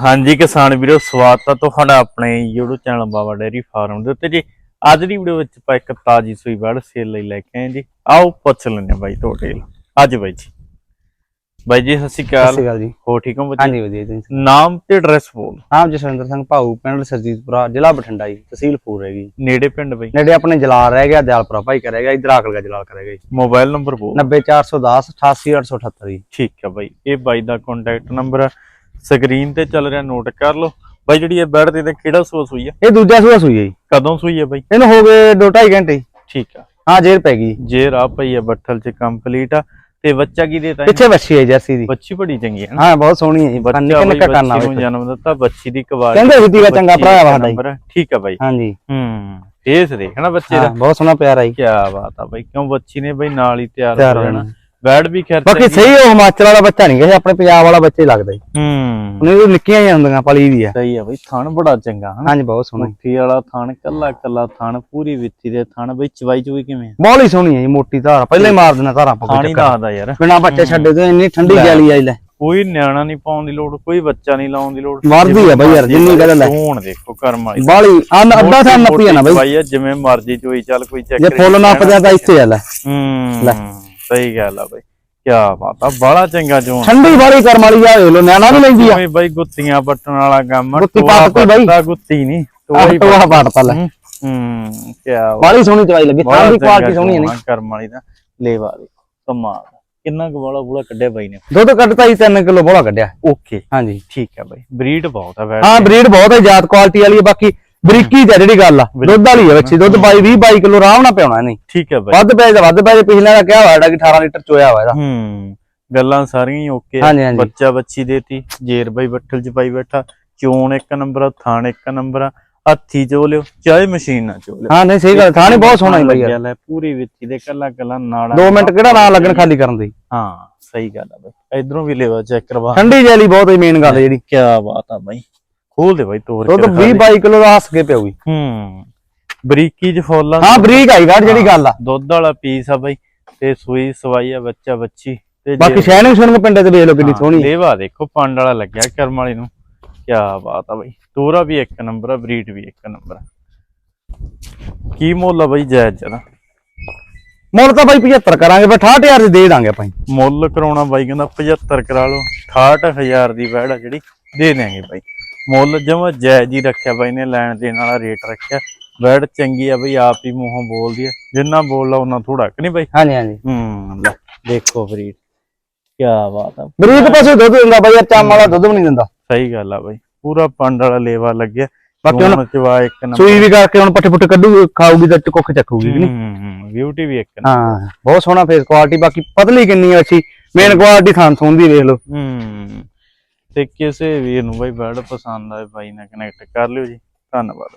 ਹਾਂਜੀ ਕਿਸਾਨ ਵੀਰੋ ਸਵਾਗਤ ਹੈ ਤੁਹਾਡਾ ਆਪਣੇ YouTube channel Baba dairy farm ਦੇ ਉੱਤੇ ਜੀ। ਅੱਜ ਦੀ ਵੀਡੀਓ ਵਿੱਚ ਆਪਾਂ ਇੱਕ ਤਾਜੀ ਸੂਈ ਵੜ ਸੇਲ ਲਈ ਲੈ ਕੇ ਆਏ ਜੀ। ਆਓ ਪੁੱਛ ਲੈਂਦੇ ਹਾਂ ਬਾਈ ਤੁਹਾਡੇ ਅੱਜ ਬਾਈ ਜੀ। ਬਾਈ ਜੀ ਸਤਿ ਸ਼੍ਰੀ ਸਤਿ ਸ਼੍ਰੀ ਅਕਾਲ ਜੀ। ਹੋ ਠੀਕ ਹੋ ਬੱਚੇ ਹਾਂਜੀ ਵਧੀਆ ਜੀ ਨਾਮ ਤੇ ਐਡਰੈਸ ਬੋਲ। ਨਾਮ ਜਸਵਿੰਦਰ ਸਿੰਘ ਭਾਊ ਪਿੰਡ ਸਰਜੀਤਪੁਰਾ ਜ਼ਿਲ੍ਹਾ ਬਠਿੰਡਾ ਜੀ ਤਹਿਸੀਲ ਫੂਲ ਹੈਗੀ ਨੇੜੇ ਪਿੰਡ ਬਾਈ? ਨੇੜੇ ਆਪਣੇ ਜਲਾਲ ਰਹਿ ਗਿਆ ਦਿਆਲਪੁਰਾ ਭਾਈ ਕਾ ਰਹਿ ਗਿਆ ਇਧਰ ਆਕਲਗਾ ਜਲਾਲ ਕਾ ਰਹਿ ਗਿਆ ਜੀ। ਮੋਬਾਈਲ ਨੰਬਰ ਬੋਲ। 90410 88878 ਜੀ। ਠੀਕ ਹੈ ਬਾਈ। ਇਹ ਬਾਈ ਦਾ ਕੰਟੈਕਟ ਨੰਬਰ ਸਕਰੀਨ ਤੇ ਚੱਲ ਰਿਹਾ ਨੋਟ ਕਰ ਲਓ। ਬਾਈ ਜਿਹੜੀ ਇਹ ਬੈਡ ਤੇ ਕਿਹੜਾ ਸੋਸ ਹੋਈ ਆ? ਇਹ ਦੂਜਾ ਸੂਆ ਸੂਈ ਹੈ ਜੀ। ਕਦੋਂ ਸੂਈ ਹੈ ਬਾਈ? ਇਹਨੂੰ ਹੋ ਗਏ 2.5 ਘੰਟੇ। ਠੀਕ ਆ। ਹਾਂ ਜੇਰ ਪੈ ਗਈ। ਜੇ ਰਾਹ ਪਈ ਆ ਬੱਠਲ ਚ ਕੰਪਲੀਟ ਆ। ਤੇ ਬੱਚਾ ਕੀ ਦੇਤਾ? ਪਿੱਛੇ ਵੱਛੀ ਹੈ ਜਰਸੀ ਦੀ। ਬੱਚੀ ਬੜੀ ਚੰਗੀ ਹੈ ਨਾ। ਹਾਂ ਬਹੁਤ ਸੋਹਣੀ ਹੈ ਜੀ। ਬੱਚਾ ਨਿੱਕਾ ਨਿੱਕਾ ਕਰਨਾ ਬੱਚੀ ਨੂੰ ਵੇ ਜਨਮ ਦਿੱਤਾ ਬੱਚੀ ਦੀ ਕੁਆਲਿਟੀ ਕਹਿੰਦੇ ਸਿੱਧੀ ਦਾ ਚੰਗਾ ਭਰਾ ਵਾ ਸਾਡਾ ਜੀ। ਠੀਕ ਆ ਬਾਈ। ਹਾਂਜੀ। ਹੂੰ ਫੇਸ ਦੇਖਣਾ ਬੱਚੇ ਹਾਂ ਦਾ ਬਹੁਤ ਸੋਹਣਾ ਪਿਆਰਾ ਜੀ। ਕੀ ਬਾਤ ਆ ਬਾਈ ਕਿਉਂ ਬੱਚੀ ਨੇ ਬਾਈ ਨਾਲ ਹੀ ਤਿਆਰ ਹੋ ਜਾਣਾ। ਬੈਡ ਵੀ ਖੈਰ ਬਾਕੀ ਸਹੀ ਉਹ ਹਿਮਾਚਲ ਵਾਲਾ ਬੱਚਾ ਨਹੀਂ ਗਿਆ ਆਪਣੇ ਪੰਜਾਬ ਵਾਲਾ ਬੱਚਾ ਹੀ ਲੱਗਦਾ ਜੀ। ਹੂੰ। ਉਹਨੇ ਵੀ ਨਿੱਕੀਆਂ ਹੀ ਹੁੰਦੀਆਂ ਪਲੀ ਵੀ ਆ। ਸਹੀ ਆ ਬਾਈ ਥਣ ਬੜਾ ਚੰਗਾ ਹਨਾ? ਹਾਂਜੀ ਬਹੁਤ ਸੋਹਣਾ। ਮੁੱਠੀ ਵਾਲਾ ਥਣ ਕੱਲਾ ਕੱਲਾ ਥਣ ਪੂਰੀ ਵਿੱਥੀ ਦੇ ਥਣ। ਬਈ ਚਵਾਈ ਚੂਈ ਕਿਵੇਂ ਬਹੁਤ ਹੀ ਸੋਹਣੀ ਹੈ ਜੀ ਮੋਟੀ ਧਾਰ। ਪਹਿਲਾਂ ਹੀ ਮਾਰ ਦੇਣਾ ਧਾਰਾਂ ਪਾ ਥਾਣੀ ਦੱਸਦਾ ਯਾਰ। ਬਿਨਾ ਬੱਚੇ ਛੱਡੇ ਤੇ ਇੰਨੀ ਠੰਡੀ। ਗੈਲੀ ਆਈ ਲੈ। ਕੋਈ ਨਿਆਣਾ ਨਹੀਂ ਪਾਉਣ ਦੀ ਲੋੜ ਕੋਈ ਬੱਚਾ ਨਹੀਂ ਲਾਉਣ ਦੀ ਲੋੜ। ਵਰਦੀ ਆ ਬਾਈ ਯਾਰ, ਜਿੰਨੀ ਗੱਲ ਲੈ। ਹੁਣ ਦੇਖੋ ਕਰਮ ਵਾਲੀ। ਬਾਲੀ ਅੰਨ ਅੱਧਾ ਥਾਂ ਨੱਪੀ ਆ ਨਾ ਬਾਈ। ਬਾਈ ਜਿਵੇਂ ਮਰਜ਼ੀ ਚੋਈ ਚੱਲ ਕੋਈ ਚੱਕ ਜੇ ਫੁੱਲ ਨੱਪਦਿਆ ਤਾਂ ਇੱਥੇ ਆ ਲੈ। ਹੂੰ। ਲੈ। ਸਹੀ ਗੱਲ ਆ ਬਾਈ ਕੀ ਬਾਤ ਆ ਬੜਾ ਚੰਗਾ ਜੋਨ। ਠੰਡੀ ਬਾਲੀ ਕਰਮ ਵਾਲੀ ਆ ਲੋ ਨਿਆਣਾ ਵੀ ਲੈਂਦੀ ਆ। ਬਾਈ ਗੁੱਤੀਆਂ ਪੱਟਣ ਵਾਲਾ ਕੰਮ ਗੁੱਤੀ ਪੱਟਤੀ ਬਾਈ। ਪੱਟਦਾ ਗੁੱਤੀ ਨਹੀਂ ਟੋਈ ਟੋਆ ਪਾਟਤਾ ਲੈ। ਹੂੰ ਹੂੰ ਕੀ ਬਾਲੀ ਸੋਹਣੀ ਚਵਾਈ ਲੱਗੀ ਥਾਂ ਦੀ ਕੁਆਲਿਟੀ ਸੋਹਣੀ ਹੈ ਨੇ। ਕਰਮ ਵਾਲੀ ਦਾ। ਲੇਵਾ ਦੇ ਕਮਾਲ ਕਿੰਨਾ ਕੁ ਵਾਲਾ ਬੂਲਾ ਕੱਢਿਆ ਬਾਈ ਨੇ। ਦੁੱਧ ਕੱਢਤਾ ਹੀ 3 ਕਿਲੋ ਬੋਲਾ ਕੱਢਿਆ। ਓਕੇ। ਹਾਂਜੀ। ਠੀਕ ਆ ਬਾਈ ਬਰੀਡ ਬਹੁਤ ਆ ਵੈਸੇ। ਹਾਂ ਬਰੀਡ ਬਹੁਤ ਹੈ ਜਾਤ ਕੁਆਲਿਟੀ ਵਾਲੀ ਹੈ ਬਾਕੀ ਬਰੀਕੀ ਤੇ ਜਿਹੜੀ ਗੱਲ ਆ। ਦੁੱਧ ਵਾਲੀ ਹੈ ਬੱਚੀ ਦੁੱਧ 22 20 22 ਕਿਲੋ ਆਰਾਮ ਨਾਲ ਪਿਆਉਣਾ ਨਹੀਂ ਠੀਕ ਆ ਬਾਈ। ਵੱਧ ਪੈ ਜਾ ਵੱਧ ਪੈ ਜਾ ਪਿਛਲੇ ਦਾ ਕਿਹਾ ਹੋਇਆ ਕਿ 18 ਲੀਟਰ ਚੋਇਆ ਹੋਇਆ ਇਹਦਾ। ਹੂੰ ਗੱਲਾਂ ਸਾਰੀਆਂ ਹੀ ਓਕੇ। ਬੱਚਾ ਬੱਚੀ ਦੇਤੀ ਜੇਰ ਬਾਈ ਬੱਠਲ ਚ ਪਾਈ ਬੈਠਾ ਚੋਣ ਇੱਕ ਨੰਬਰ ਆ ਥਾਣ ਇੱਕ ਨੰਬਰ ਆ ਹੱਥੀ ਚੋ ਲਿਓ ਚਾਹੇ ਮਸ਼ੀਨ ਨਾਲ ਚੋ ਲਿਓ। ਹਾਂ ਨਹੀਂ ਸਹੀ ਗੱਲ ਥਾਣੀ ਬਹੁਤ ਸੋਹਣਾ ਹੀ ਬਾਈ ਯਾਰ। ਪੂਰੀ ਵਿੱਚੀ ਦੇ ਕੱਲਾ ਕੱਲਾ ਨਾੜਾ 2 ਮਿੰਟ ਕਿਹੜਾ ਨਾ ਲੱਗਣ ਖਾਲੀ ਕਰਨ ਦੀ। ਹਾਂ ਸਹੀ ਗੱਲ ਆ ਬਾਈ। ਇਧਰੋਂ ਵੀ ਲੈਵਾ ਚੈੱਕ ਕਰਵਾ। ਠੰਡੀ ਜੈਲੀ ਬਹੁਤ ਹੀ ਮੇਨ ਗੱਲ ਹੈ ਜਿਹੜੀ। ਕੀ ਬਾਤ ਆ ਬਾਈ। ਖੋਲ ਦੇ ਬਾਈ ਤੋਰ ਦੁੱਧ ਕੇ 20 22 ਕਿਲੋ ਦਾ ਹੱਸ ਕੇ ਪਿਆਉਗੀ ਹੂੰ ਬਰੀਕੀ ਚ ਫੁੱਲ ਹਾਂ ਬਰੀਕ ਆਈ ਗਾੜ ਜਿਹੜੀ ਗੱਲ ਆ। ਦੁੱਧ ਵਾਲਾ ਪੀਸ ਆ ਬਾਈ ਤੇ ਸੂਈ ਸਵਾਈ ਆ ਬੱਚਾ ਬੱਚੀ। ਤੇ ਬਾਕੀ ਜੇ- ਸ਼ੈਨਿੰਗ ਸੁਣ ਪਿੰਡੇ ਤੇ ਵੇਖ ਲਓ ਕਿੰਨੀ ਸੋਹਣੀ। ਲੇਵਾ ਦੇਖੋ ਪੰਡ ਵਾਲਾ ਲੱਗਿਆ ਕਰਮ ਵਾਲੀ ਨੂੰ। ਕੀ ਬਾਤ ਆ ਬਾਈ ਤੋਰਾ ਵੀ ਇੱਕ ਨੰਬਰ ਆ ਬਰੀਡ ਵੀ ਇੱਕ ਨੰਬਰ ਆ। ਕੀ ਮੁੱਲ ਆ ਬਾਈ ਜਾਇਜ਼ ਜਰਾ ਮੁੱਲ ਤਾਂ ਬਾਈ 75 ਕਰਾਂਗੇ ਪਰ 68000 ਦੀ ਦੇ ਦਾਂਗੇ ਆਪਾਂ ਮੁੱਲ ਕਰਾਉਣਾ ਬਾਈ ਕਹਿੰਦਾ 75 ਕਰਾ ਲਓ 68000 ਦੀ ਵੈੜ ਆ ਜਿਹੜੀ ਦੇ ਦਿਆਂਗੇ ਬਾਈ। ਮੁੱਲ ਜਮਾ ਜਾਇਜ਼ ਹੀ ਰੱਖਿਆ ਬਾਈ ਨੇ ਲੈਣ ਦੇਣ ਵਾਲਾ ਰੇਟ ਰੱਖਿਆ। ਵੈੜ ਚੰਗੀ ਆ ਬਈ ਆਪ ਹੀ ਮੂੰਹੋਂ ਬੋਲਦੀ ਆ। ਜਿੰਨਾ ਬੋਲਦਾ ਉਹਨਾਂ ਥੋੜਾ ਕਿ ਨਹੀਂ ਬਾਈ? ਹਾਂਜੀ ਹਾਂਜੀ। ਹੂੰ ਲੈ। ਦੇਖੋ ਬਰੀਡ ਕੀ ਬਾਤ ਆ। ਬਰੀਕ ਪਾਸੇ ਦੁੱਧ ਦਿੰਦਾ ਬਾਈ ਯਾਰ ਚਾਮ ਵਾਲਾ ਦੁੱਧ ਵੀ ਨਹੀਂ ਦਿੰਦਾ। ਸਹੀ ਗੱਲ ਆ ਬਾਈ ਪੂਰਾ ਪੰਡ ਵਾਲਾ ਲੇਵਾ ਲੱਗਿਆ। ਬਾਕੀ ਹੁਣ ਚਵਾ ਇੱਕ ਨੰਬਰ। ਸੂਈ ਵੀ ਕਰਕੇ ਹੁਣ ਪੱਠੇ ਪੁੱਠੇ ਕੱਢੂ ਖਾਊਗੀ ਤਾਂ ਕੁੱਖ ਚੱਕੂਗੀ ਕਿ ਨਹੀਂ? ਹੂੰ ਬਿਊਟੀ ਵੀ ਇੱਕ ਨੰਬਰ। ਹਾਂ ਬਹੁਤ ਸੋਹਣਾ ਫੇਸ ਕੁਆਲਿਟੀ ਬਾਕੀ ਪਤਲੀ ਕਿੰਨੀ ਹੈ ਅੱਛੀ। ਮੇਨ ਕੁਆਲਿਟੀ ਥਾਂ ਥੂੰ ਦੀ ਵੇਖ ਲਓ। ਹੂੰ। ਤੇ ਕਿਸੇ ਵੀਰ ਨੂੰ ਬਾਈ ਬਰਡ ਪਸੰਦ ਆਏ ਬਾਈ ਨਾਲ ਕਨੈਕਟ ਕਰ ਲਿਓ ਜੀ। ਧੰਨਵਾਦ